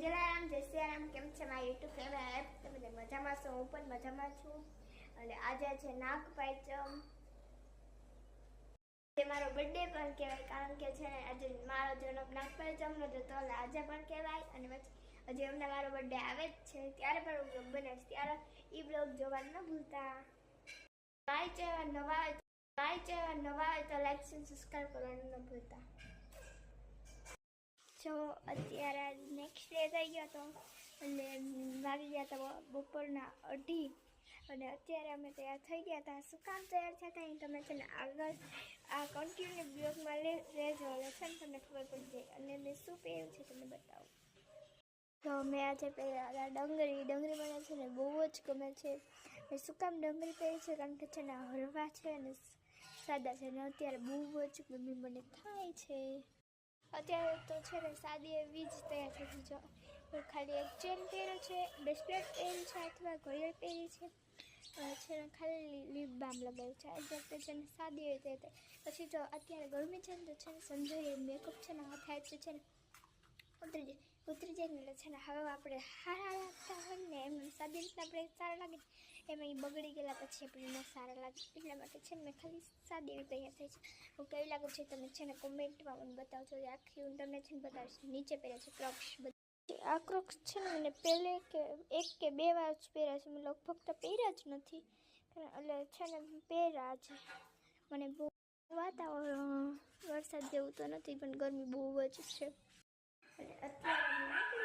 જલારામ, જય સિયારામ, કેમ છે મારા યુટ્યુબ ફેમિલી એપ તમે બધા મજામાં છો? હું પણ મજામાં છું. અને આજે છે નાગ પાંચમ જે મારો બર્થડે પણ કહેવાય, કારણ કે છે ને આજે મારો જન્મ નાગ પાંચમનો જ હતો એટલે આજે પણ કહેવાય. અને પછી હજી હમણાં મારો બર્થડે આવે જ છે. ત્યારે પણ હું બ્લોગ બનાવીશ. ત્યારે એ બ્લોગ જોવાનું ન ભૂલતા. મારી ચેવા નવા મારી ચેવા નવા હોય તો લાઈક સબસ્ક્રાઈબ કરવાનું ન ભૂલતા. જો અત્યારે નેક્સ્ટ ડે થઈ ગયો હતો એટલે વાગી ગયા હતા બપોરના અઢી. અને અત્યારે અમે તૈયાર થઈ ગયા હતા. શું કામ તૈયાર થયા હતા એ તમે છે ને આગળ આ કન્ટિન્યુ બ્લોગમાં લે રહેજો એટલે છે ને તમને ખબર પડી જાય. અને મેં શું પહેર્યું છે તમને બતાવું. તો મેં આજે પહેલાં ડંગરી ડંગરી મને છે ને બહુ જ ગમે છે. મેં શું કામ ડંગરી પહેરી છે? કારણ કે છે ને હળવા છે અને સાદા છે. અને અત્યારે બહુ જ ગમી મને થાય છે. અત્યારે તો છે ને સાદી એવી જ તૈયાર થઈ ગઈ છે. હું ખાલી એક ચેન પહેર્યો છે બ્રેસલેટ પહેરી છે અથવા ઘડિયાળ પહેરી છે. છે ને ખાલી લીપ બામ લગાવ્યું છે. તો છે ને સાદી એવી રીતે પછી જો અત્યારે ગરમી છે ને તો છે ને સંજય મેકઅપ છે ને હાથ હાથ છે ને ઉતરી જાય. ઉતરી જાય ને છે ને હવે આપણે સારા લાગતા હોય ને એમ સાદી રીતના આપણે સારા લાગે એમાં એ બગડી ગયેલા પછી આપણે ન સારા લાગે એટલા માટે છે ને મેં ખાલી સાદી એવી તૈયાર થઈ છે. હું કેવી લાગુ છે તમે છે ને કોમેન્ટમાં મને બતાવજો. આખી હું તમને છે ને બતાવીશ. નીચે પહેર્યા છે ક્રોક્સ આ ક્રોક્સ છે ને મને પહેલે કે એક કે બે વાર જ પહેર્યા છે. લગભગ તો પહેર્યા જ નથી. એટલે છે ને પહેર્યા છે મને બહુ વાતાવરણ વરસાદ જેવું તો નથી, પણ ગરમી બહુ જ છે. અને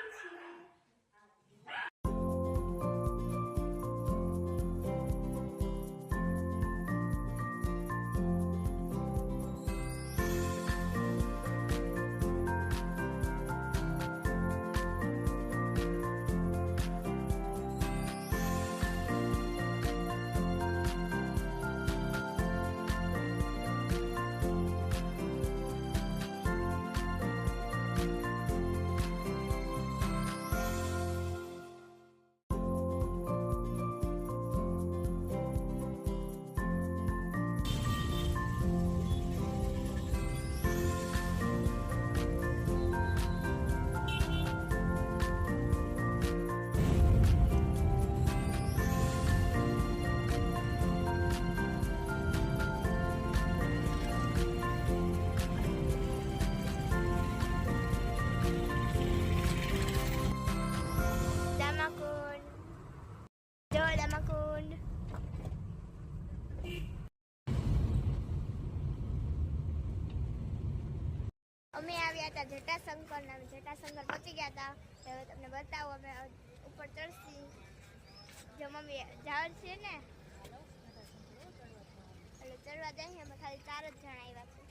હતા, જટાશંકર ને જટાશંકર પહોંચી ગયા હતા. હવે તમને બતાવો, અમે ઉપર ચડશી. જો મમ્મી જાવ છે ને, એટલે ચડવા જઈએ, અમે ખાલી ચાર જ જણા આવ્યા છે.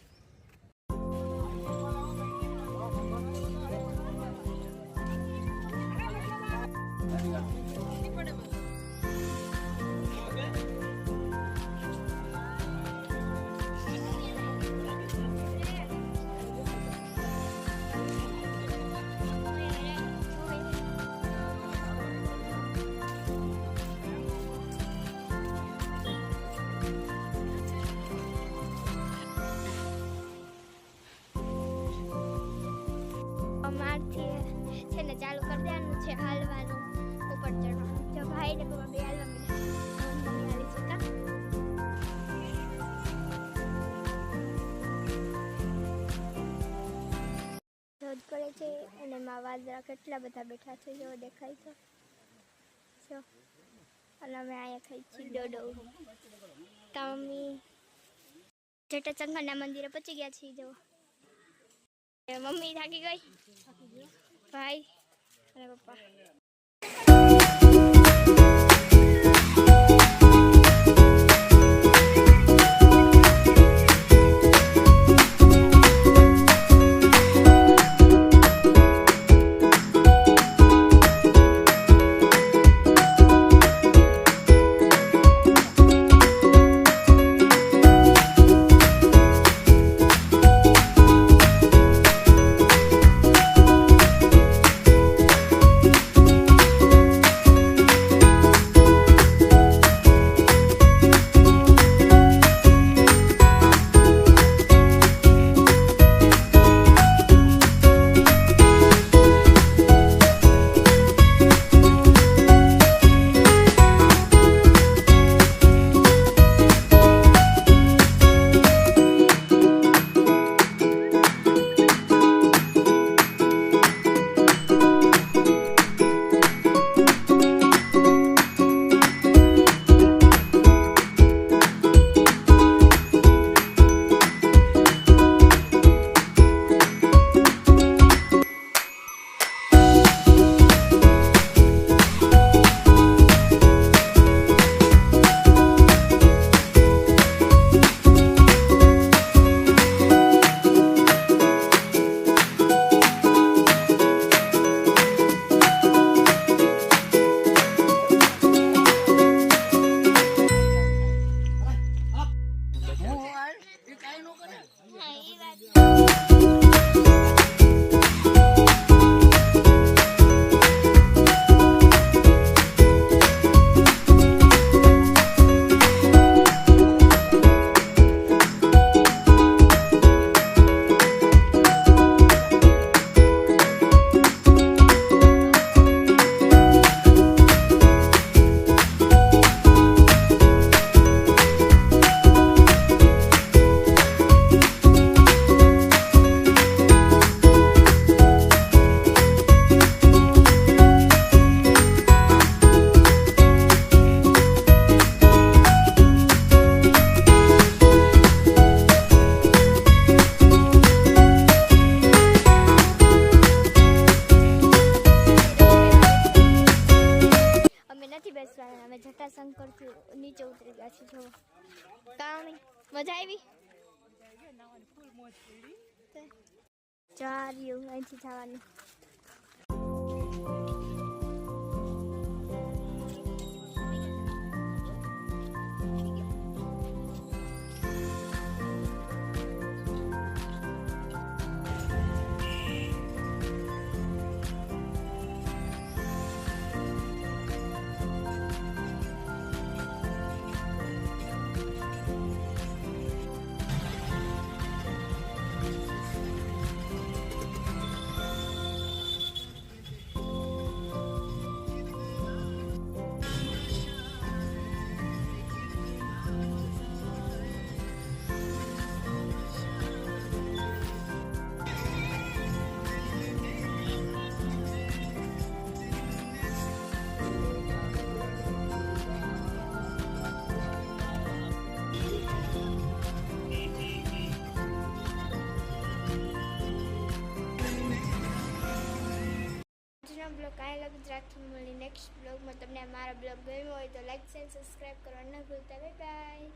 અમારથી છે ને ચાલુ કરી દેવાનું છે, હાલવાનું. ઉપર ચડવાનું જો ભાઈ ને બે હાલવા મીધા હાલી છે કા ધોધ પડે છે, અને એમાં વાદળા કેટલા બધા બેઠા છે, જો દેખાય છે જો, અને અમે અહીંયા ખાઈ છીએ ડોડો. તમી જટાચંગરના મંદિરે પહોંચી ગયા છીએ, જો. મમ્મી થાકી ગઈ? ભાઈ અને પપ્પા. મજા આવી? ચાર અહીંથી જવાનું મિત્રો કાયલા ગુજરાતથી મળી નેક્સ્ટ બ્લોગમાં તમને મારા બ્લોગ ગમ્યો હોય તો લાઈક શેર સબસ્ક્રાઈબ કરવા ન ભૂલતા. Bye bye